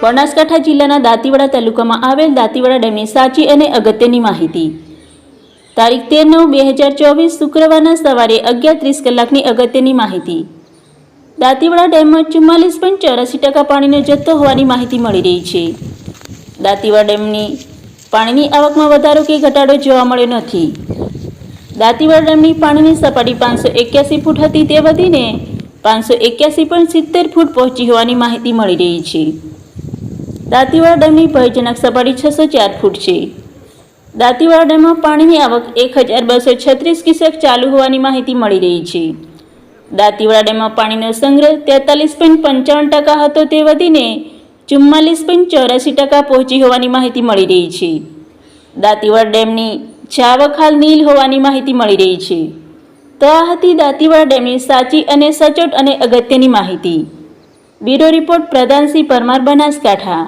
બનાસકાંઠા જિલ્લાના દાંતીવાડા તાલુકામાં આવેલ દાંતીવાડા ડેમની સાચી અને અગત્યની માહિતી. તારીખ તેર નવ બે હજાર ચોવીસ શુક્રવારના સવારે અગિયાર ત્રીસ કલાકની અગત્યની માહિતી. દાંતીવાડા ડેમમાં ચુમ્માલીસ પોઈન્ટ ચોરાસી ટકા પાણીનો જથ્થો હોવાની માહિતી મળી રહી છે. દાંતીવાડા ડેમની પાણીની આવકમાં વધારો કે ઘટાડો જોવા મળ્યો નથી. દાંતીવાડા ડેમની પાણીની સપાટી પાંચસો એક્યાસી ફૂટ હતી તે વધીને પાંચસો એક્યાસી પોઈન્ટ સિત્તેર ફૂટ પહોંચી હોવાની માહિતી મળી રહી છે. દાંતીવાડા ડેમની ભયજનક સપાટી છસો ચાર ફૂટ છે. દાંતીવાડા ડેમમાં પાણીની આવક એક હજાર બસો છત્રીસ ક્યુસેક ચાલુ હોવાની માહિતી મળી રહી છે. દાંતીવાડા ડેમમાં પાણીનો સંગ્રહ તેતાલીસ પોઈન્ટ પંચાવન ટકા હતો તે વધીને ચુમ્માલીસ પોઈન્ટ ચોરાસી ટકા પહોંચી હોવાની માહિતી મળી રહી છે. દાંતીવાડા ડેમની છાવક હાલ નીલ હોવાની માહિતી મળી રહી છે. તો આ હતી દાંતીવાડા ડેમની સાચી અને સચોટ અને અગત્યની માહિતી. Bureau report Pradhansinh Parmar Banaskantha.